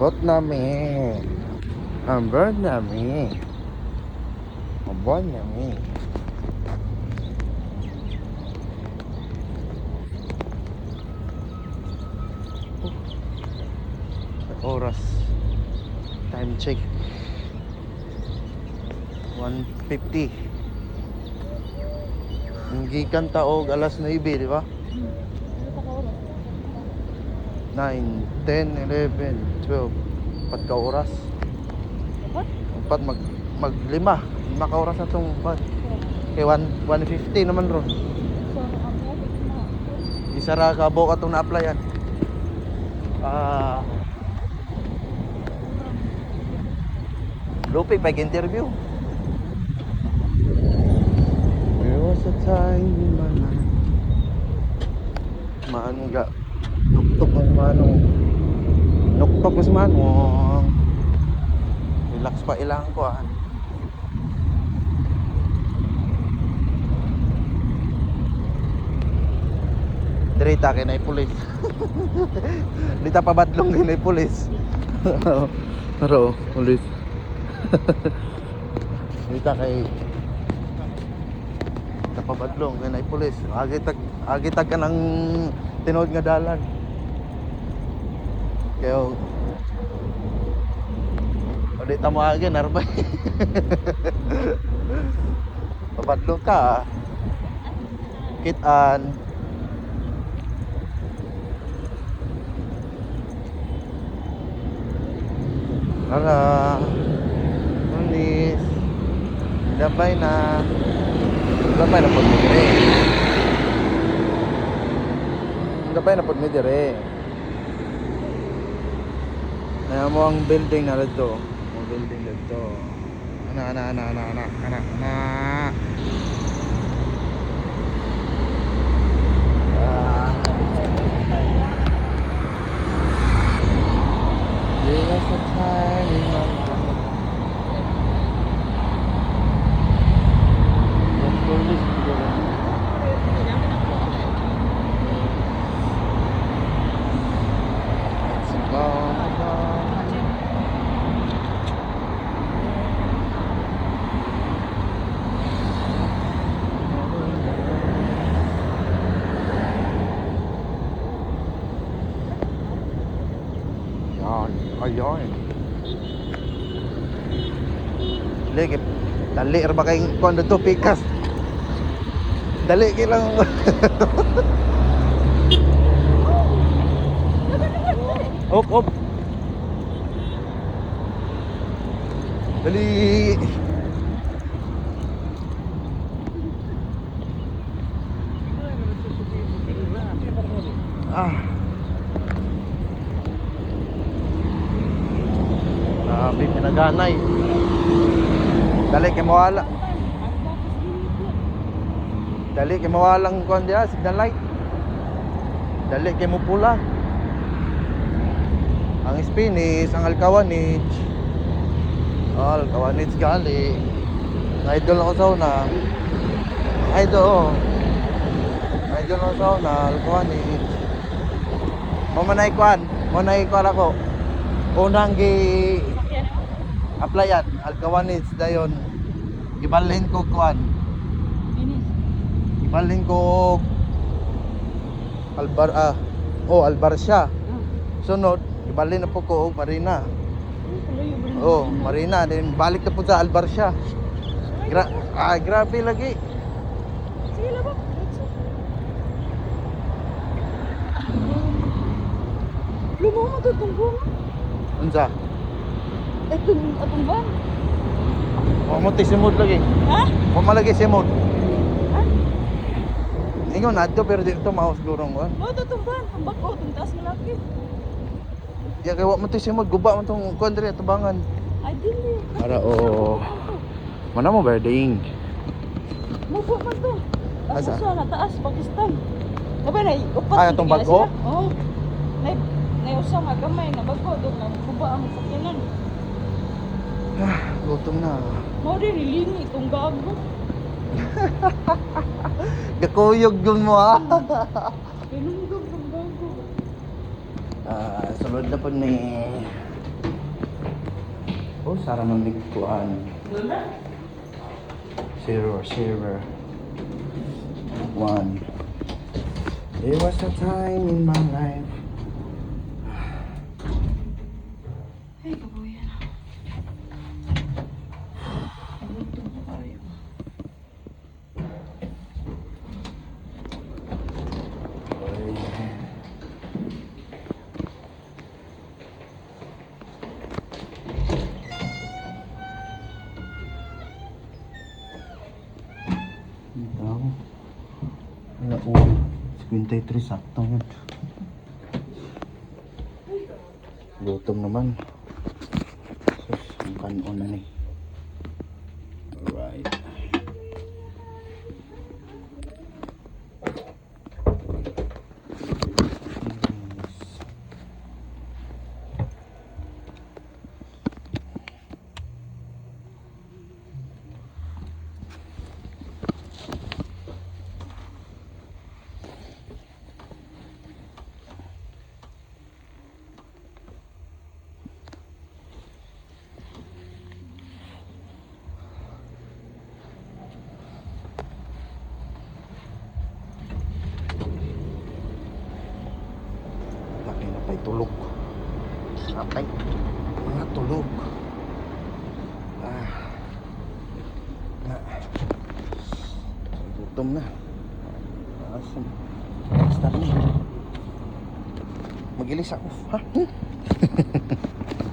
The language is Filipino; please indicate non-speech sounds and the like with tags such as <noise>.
Abot namin. Abot namin. Abot namin. Oh. Oras. Time check. 150. Hindi kan taog alas 9, di ba? 9, 10, 11, 12. Pat ka oras. Dapat? Pat mag mag lima. Lima ka oras na itong pat. Kay 1, 150 naman ron. Isa ra ka buka itong na-applyan. Ah... Lupi, pag-interview. There was a time man Maano ga Tuktok ang manong. Nuktok mas manong. Relax pa ilang ko ah. Dirita kay na pulis. <laughs> Dita pa badlong kay na pulis. <laughs> Pero pulis. <laughs> Dita kay Dita pa badlong kay na pulis. Agitag agitag ka ng tinood nga dalan Kaya O di mo agi narbay Papadlong ka ah. Kitaan Ala, pulis. Dabay na. Dabay na dire. Dabay na dire. Kaya mo ang building na dito. Ang building dito. Ana, ana, ana, ana, ana, ana, ana. Ah. There was a time in my life Yung police ko lang. It's gone, gone. Yan, ayan. Dali, dali ba kay kuan to pikas. Dali kay lang. <laughs> op, op. Dali. Ah. Grabe, pinaganay. Dali kay mawala. Dali kay mawalang kuan dia signal light. Dali kay mo. Ang Spanish, ang Alcawanich. Oh, Alcawanich gali. Idol ako sa una. Idol. Idol ako sa una, Alcawanich. Mamanay kuan, manay kuan ako. Unang gi applyan, Alcawanich dayon. Ibalhin ko kuan. Ibalhin ko Albar ah. Oh, Albarcia. Sunod, ibalhin na po ko og Marina. Oh, Marina then balik na po sa Albarcia. Gra ah, grabe lagi. Sige lang ba? Lumo mo to itong bunga. Unsa? Itong, itong van. Wa mo ti simod lagi. Ha? Wa mo lagi simod. Ha? Ingon adto pero dito mao siguro mo. Mo to itong van. Ang bako, itong taas ng laki. Ya kay wa mo ti simod guba man tong kuan diri tubangan. Ay, dili. Para o Mana mo berding? Mubo man to. Tapos Asa? sa na taas, Pakistan. Kapag na, upat. Ah, itong bago? Oo. Nay, nay usa nga gamay na bago doon na kuba ang sakyanan. Ah, gutom na. Mo din ilini itong gago. Gakuyog yun mo ah. <laughs> Pinunggog ng gago. Ah, sunod na po ni Oh, sara ng likuan. Lula? Zero, zero. One. There was a time in my life. 53 sakto yun. Gutom naman. Sus, ang kanon na ni. Alright. Laki na pa'y tulog. Apay. Mga tulog. Ah. Na. Gutom na. Asam. Basta na. Magilis ako. Ha? <laughs>